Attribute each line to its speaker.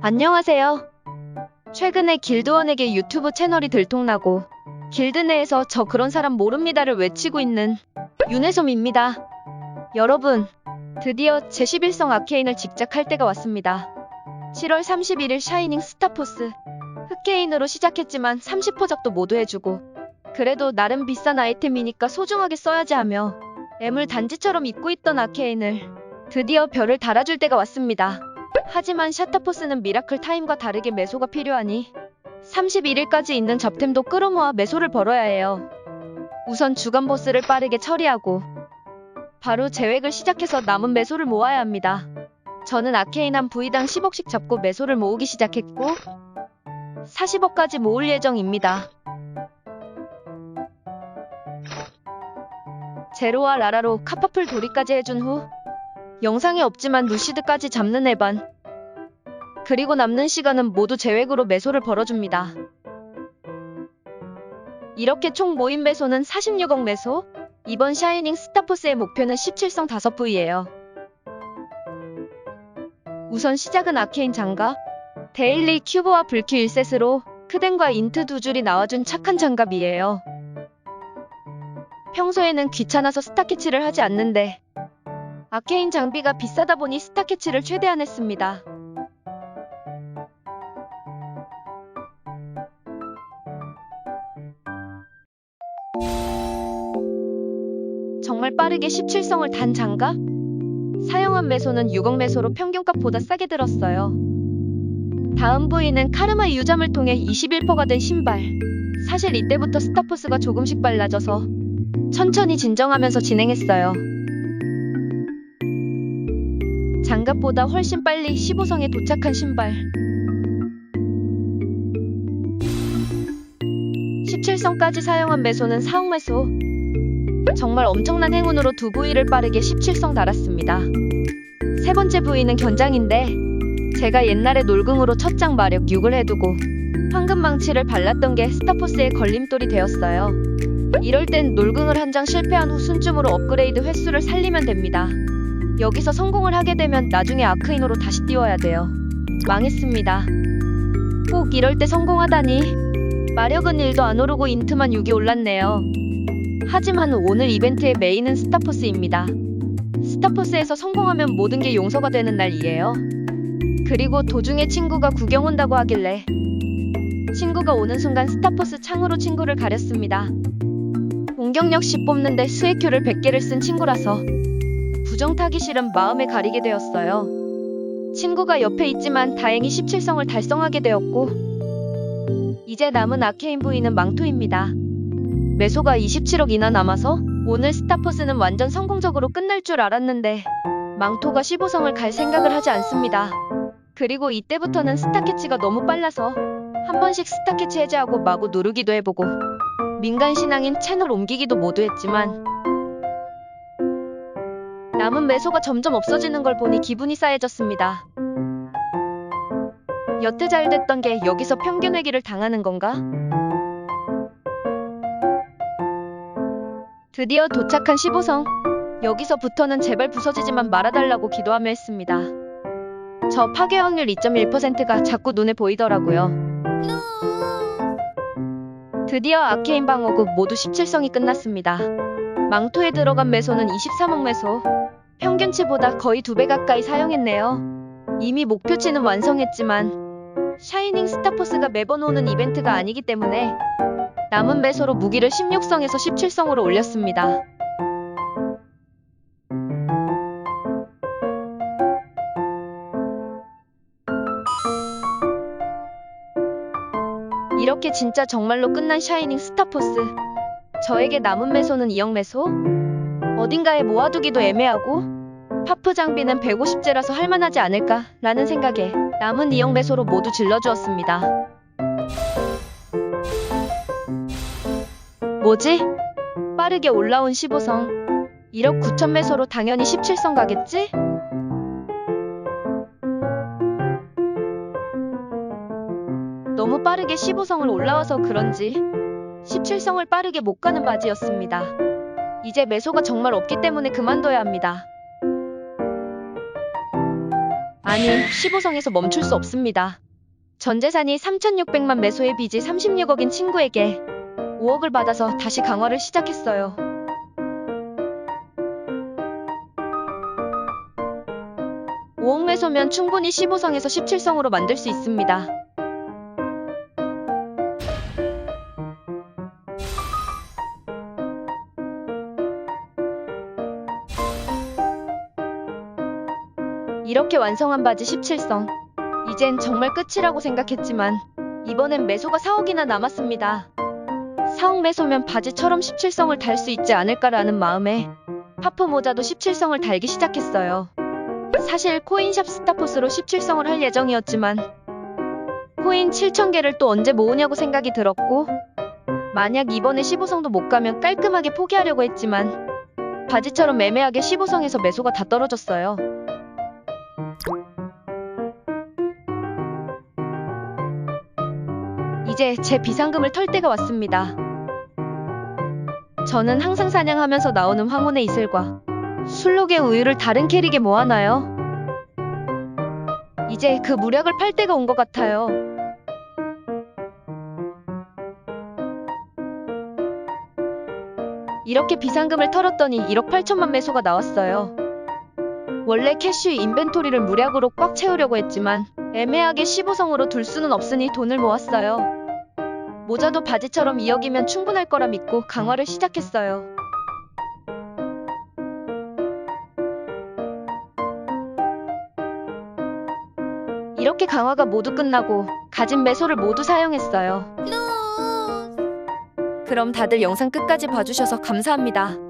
Speaker 1: 안녕하세요. 최근에 길드원에게 유튜브 채널이 들통나고 길드 내에서 저 그런 사람 모릅니다를 외치고 있는 윤혜솜입니다. 여러분, 드디어 제11성 아케인을 직작할 때가 왔습니다. 7월 31일 샤이닝 스타포스 흑케인으로 시작했지만 30포작도 모두 해주고 그래도 나름 비싼 아이템이니까 소중하게 써야지 하며 애물 단지처럼 입고 있던 아케인을 드디어 별을 달아줄 때가 왔습니다. 하지만 샤타포스는 미라클 타임과 다르게 매소가 필요하니 31일까지 있는 잡템도 끌어모아 매소를 벌어야 해요. 우선 주간 보스를 빠르게 처리하고 바로 재획을 시작해서 남은 매소를 모아야 합니다. 저는 아케인 한 부위당 10억씩 잡고 매소를 모으기 시작했고 40억까지 모을 예정입니다. 제로와 라라로 카파풀 도리까지 해준 후 영상에 없지만 루시드까지 잡는 에반 그리고 남는 시간은 모두 재획으로 매소를 벌어줍니다. 이렇게 총 모인 매소는 46억 매소 이번 샤이닝 스타포스의 목표는 17성 5부위예요. 우선 시작은 아케인 장갑 데일리 큐브와 불큐 1셋으로 크덴과 인트 두 줄이 나와준 착한 장갑이에요. 평소에는 귀찮아서 스타캐치를 하지 않는데 아케인 장비가 비싸다 보니 스타캐치를 최대한 했습니다. 빠르게 17성을 단 장갑? 사용한 매소는 6억 매소로 평균값보다 싸게 들었어요. 다음 부위는 카르마 유잠을 통해 21%가 된 신발. 사실 이때부터 스타포스가 조금씩 빨라져서 천천히 진정하면서 진행했어요. 장갑보다 훨씬 빨리 15성에 도착한 신발. 17성까지 사용한 매소는 4억 매소. 정말 엄청난 행운으로 두 부위를 빠르게 17성 달았습니다. 세 번째 부위는 견장인데 제가 옛날에 놀궁으로 첫 장 마력 6을 해두고 황금 망치를 발랐던 게 스타포스의 걸림돌이 되었어요. 이럴 땐 놀궁을 한 장 실패한 후 순쯤으로 업그레이드 횟수를 살리면 됩니다. 여기서 성공을 하게 되면 나중에 아크인으로 다시 띄워야 돼요. 망했습니다. 꼭 이럴 때 성공하다니. 마력은 1도 안 오르고 인트만 6이 올랐네요. 하지만 오늘 이벤트의 메인은 스타포스입니다. 스타포스에서 성공하면 모든 게 용서가 되는 날이에요. 그리고 도중에 친구가 구경 온다고 하길래 친구가 오는 순간 스타포스 창으로 친구를 가렸습니다. 공격력 10 뽑는데 수액효를 100개를 쓴 친구라서 부정 타기 싫은 마음에 가리게 되었어요. 친구가 옆에 있지만 다행히 17성을 달성하게 되었고 이제 남은 아케인 부위는 망토입니다. 매소가 27억이나 남아서 오늘 스타포스는 완전 성공적으로 끝날 줄 알았는데 망토가 15성을 갈 생각을 하지 않습니다. 그리고 이때부터는 스타캐치가 너무 빨라서 한 번씩 스타캐치 해제하고 마구 누르기도 해보고 민간 신앙인 채널 옮기기도 모두 했지만 남은 매소가 점점 없어지는 걸 보니 기분이 싸해졌습니다. 여태 잘 됐던 게 여기서 평균 회기를 당하는 건가? 드디어 도착한 15성. 여기서부터는 제발 부서지지만 말아달라고 기도하며 했습니다. 저 파괴 확률 2.1%가 자꾸 눈에 보이더라고요. 드디어 아케인 방어국 모두 17성이 끝났습니다. 망토에 들어간 매소는 23억 매소. 평균치보다 거의 두 배 가까이 사용했네요. 이미 목표치는 완성했지만 샤이닝 스타포스가 매번 오는 이벤트가 아니기 때문에 남은 매소로 무기를 16성에서 17성으로 올렸습니다. 이렇게 진짜 정말로 끝난 샤이닝 스타포스. 저에게 남은 매소는 2억 매소? 어딘가에 모아두기도 애매하고 파프 장비는 150제라서 할만하지 않을까 라는 생각에 남은 2억 매소로 모두 질러주었습니다. 뭐지? 빠르게 올라온 15성. 1억 9천 매소로 당연히 17성 가겠지? 너무 빠르게 15성을 올라와서 그런지 17성을 빠르게 못 가는 바지였습니다. 이제 매소가 정말 없기 때문에 그만둬야 합니다. 아니, 15성에서 멈출 수 없습니다. 전 재산이 3,600만 매소의 빚이 36억인 친구에게 5억을 받아서 다시 강화를 시작했어요. 오억 매소면 충분히 15성에서 17성으로 만들 수 있습니다. 이렇게 완성한 바지 17성. 이젠 정말 끝이라고 생각했지만 이번엔 매소가 4억이나 남았습니다. 4억 매소면 바지처럼 17성을 달 수 있지 않을까라는 마음에 하프 모자도 17성을 달기 시작했어요. 사실 코인샵 스타포스로 17성을 할 예정이었지만 코인 7,000개를 또 언제 모으냐고 생각이 들었고 만약 이번에 15성도 못 가면 깔끔하게 포기하려고 했지만 바지처럼 애매하게 15성에서 매소가 다 떨어졌어요. 이제 제 비상금을 털 때가 왔습니다. 저는 항상 사냥하면서 나오는 황혼의 이슬과 술록의 우유를 다른 캐릭에 모아놔요. 이제 그 무력을 팔 때가 온 것 같아요. 이렇게 비상금을 털었더니 1억 8천만 매소가 나왔어요. 원래 캐쉬 인벤토리를 무력으로 꽉 채우려고 했지만 애매하게 15성으로 둘 수는 없으니 돈을 모았어요. 모자도 바지처럼 2억이면 충분할 거라 믿고 강화를 시작했어요. 이렇게 강화가 모두 끝나고 가진 매소를 모두 사용했어요. 그럼 다들 영상 끝까지 봐주셔서 감사합니다.